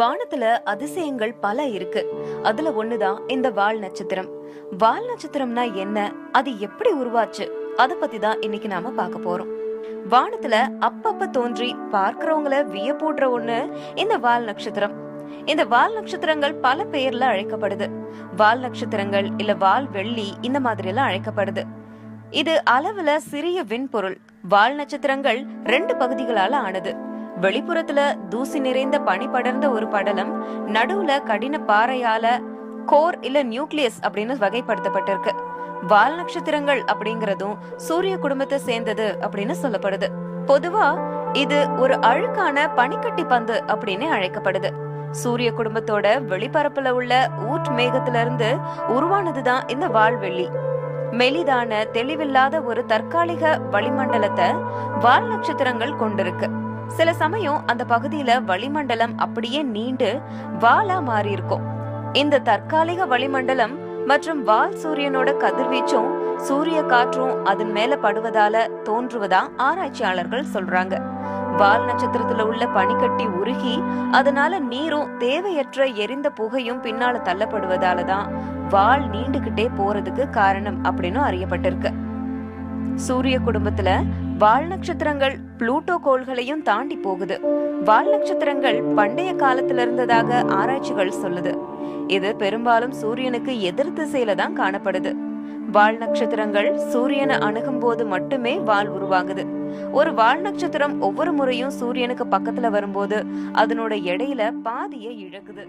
வானத்துல அதிசயங்கள் பல இருக்கு. அதுல ஒண்ணுதான் இந்த வால் நட்சத்திரம். வால் நட்சத்திரம்னா என்ன? அது எப்படி உருவாச்சு? அத பத்தி தான் இன்னைக்கு நாம பார்க்க போறோம். வானத்துல அப்பப்ப தோன்றி பார்க்கறவங்கள வியப்பூட்டுற ஒண்ணு இந்த வால் நட்சத்திரம். இந்த வால் நட்சத்திரங்கள் பல பெயர்ல அழைக்கப்படுது. வால் நட்சத்திரங்கள் இல்ல வால் வெள்ளி இந்த மாதிரி எல்லாம் அழைக்கப்படுது. இது அளவுல சிறிய விண்பொருள். வால் நட்சத்திரங்கள் ரெண்டு பகுதிகளால ஆனது. வெளிப்புறத்துல தூசி நிறைந்த பனி படர்ந்த ஒரு படலம் நடுவுல கடின பாறையால கோர் இல்ல நியூக்ளியஸ் அப்படின்னு வகைப்படுத்தப்பட்டிருக்கு. வால் நட்சத்திரங்கள் அப்படிங்கறதும் சூரிய குடும்பத்தை சேர்ந்தது அப்படின்னு சொல்லப்படுது. பொதுவா இது ஒரு அழுக்கான பனிக்கட்டி பந்து அப்படின்னு அழைக்கப்படுது. சூரிய குடும்பத்தோட வெளிப்பரப்புல உள்ள ஊட் மேகத்துல இருந்து உருவானதுதான் இந்த வால்வெள்ளி மெலிதான தெளிவில்லாத ஒரு தற்காலிக வளிமண்டலத்தை வால் நட்சத்திரங்கள் கொண்டிருக்கு. சில சமயம் அந்த பகுதியில வளிமண்டலம் அப்படியே நீண்டு வாலா மாறி இருக்கும். இந்த தற்காலிக வளிமண்டலம் மற்றும் வால் சூரியனோட கதிர்வீச்சும் சூரிய காற்றும் அதன் மேல படுவதால தோன்றுவதா ஆராய்ச்சியாளர்கள் சொல்றாங்க. வால் நட்சத்திரத்துல உள்ள பனிக்கட்டி உருகி அதனால நீரும் தேவையற்ற எரிந்த புகையும் பின்னால தள்ளப்படுவதால தான் வால் நீண்டுகிட்டே போறதுக்கு காரணம் அப்படின்னு அறியப்பட்டிருக்கு. சூரிய குடும்பத்துல வால் நட்சத்திரங்கள் புளூட்டோ கோள்களையும் தாண்டி போகுது. வால் நட்சத்திரங்கள் பண்டைய காலத்துல இருந்ததாக ஆராய்ச்சிகள் சொல்லுது. இது பெரும்பாலும் சூரியனுக்கு எதிர் திசையில தான் காணப்படுது. வால் நட்சத்திரங்கள் சூரியனை அணுகும் போது மட்டுமே வால் உருவாகுது. ஒரு வால் நட்சத்திரம் ஒவ்வொரு முறையும் சூரியனுக்கு பக்கத்துல வரும்போது அதனோட எடையில பாதியை இழக்குது.